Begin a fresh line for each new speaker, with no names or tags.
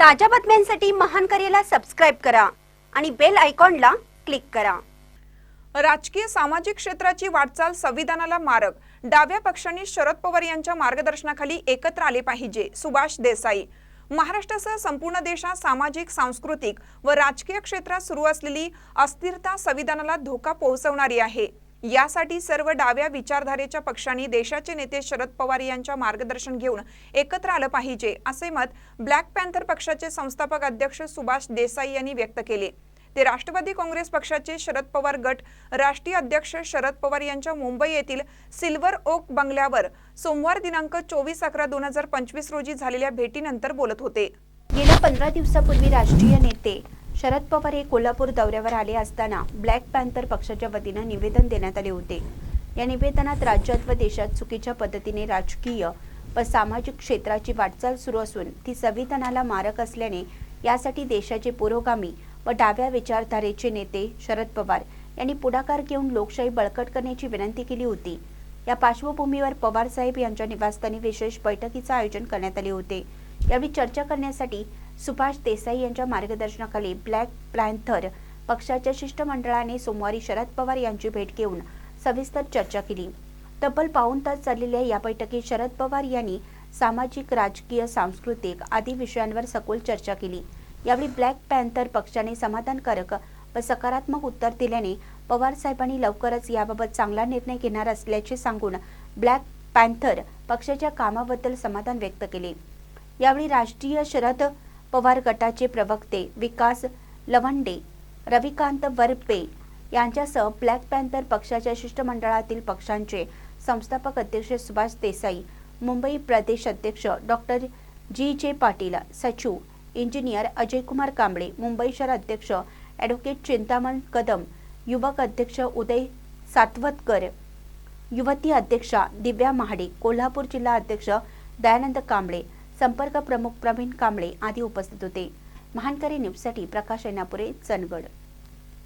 ताज्या बातम्यांसाठी महान करेला सबस्क्राईब करा आणि बेल आयकॉनला क्लिक करा.
राजकीय सामाजिक क्षेत्राची वाटचाल संविधानाला मारक. डाव्या पक्षांनी शरद पवार यांच्या मार्गदर्शनाखाली एकत्र आले पाहिजे सुभाष देसाई. महाराष्ट्रासह संपूर्ण देशात सामाजिक सांस्कृतिक व राजकीय क्षेत्रात सुरू असलेली अस्थिरता संविधानाला धोका पोहोचवणारी आहे. यासाठी सर्व डाव्या विचारधारेच्या पक्षांनी देशाचे नेते शरद पवार यांच्या मार्गदर्शन घेऊन एकत्र आलं पाहिजे असे मत ब्लॅक पॅन्थर पक्षाचे संस्थापक अध्यक्ष सुभाष देसाई यांनी व्यक्त केले. ते राष्ट्रवादी काँग्रेस पक्षाचे शरद पवार गट राष्ट्रीय अध्यक्ष शरद पवार यांच्या मुंबई येथील सिल्वर ओक बंगल्यावर सोमवार दिनांक चोवीस अकरा दोन हजार पंचवीस रोजी झालेल्या भेटीनंतर बोलत होते.
गेल्या पंधरा दिवसापूर्वी राष्ट्रीय नेते शरद पवार हे कोल्हापूर दौऱ्यावर आले असताना ब्लॅक पॅन्थर पक्षाच्या वतीनं निवेदन देण्यात आले होते. या निवेदनात राज्यात व देशात चुकीच्या पद्धतीने राजकीय व सामाजिक क्षेत्राची वाटचाल सुरू असून ती संविधानाला मारक असल्याने यासाठी देशाचे पुरोगामी व डाव्या विचारधारेचे नेते शरद पवार यांनी पुढाकार घेऊन लोकशाही बळकट करण्याची विनंती केली होती. या पार्श्वभूमीवर पवार साहेब यांच्या निवासस्थानी विशेष बैठकीचं आयोजन करण्यात आले होते. यावेळी चर्चा करण्यासाठी सुभाष देसाई यांच्या मार्गदर्शनाखाली ब्लॅक प्लॅन्थर पक्षाच्या शिष्टमंडळाने सोमवारी शरद पवार यांची भेट घेऊन सविस्तर चर्चा केली. तब्बल पाऊण तास चाललेल्या या बैठकीत शरद पवार यांनी सामाजिक राजकीय सांस्कृतिक आदी विषयांवर सखोल चर्चा केली. यावेळी ब्लॅक पॅन्थर पक्षाने समाधानकारक व सकारात्मक उत्तर दिल्याने पवार साहेबांनी लवकरच याबाबत चांगला निर्णय घेणार असल्याचे सांगून ब्लॅक पॅन्थर पक्षाच्या कामाबद्दल समाधान व्यक्त केले. यावेळी राष्ट्रीय शरद पवार गटाचे प्रवक्ते विकास लवंडे रविकांत वरपे यांच्यासह ब्लॅक पॅन्थर पक्षाच्या शिष्टमंडळातील पक्षांचे संस्थापक अध्यक्ष सुभाष देसाई मुंबई प्रदेश अध्यक्ष डॉक्टर जी जे पाटील सचिव इंजिनियर अजयकुमार कांबळे मुंबई शहर अध्यक्ष ॲडव्होकेट चिंतामण कदम युवक अध्यक्ष उदय सातवतकर युवती अध्यक्षा दिव्या महाडे कोल्हापूर जिल्हा अध्यक्ष दयानंद कांबळे संपर्क प्रमुख प्रवीण कांबळे आदी उपस्थित होते. महानकरी न्यूजसाठी प्रकाश ऐनापुरे चंदगड.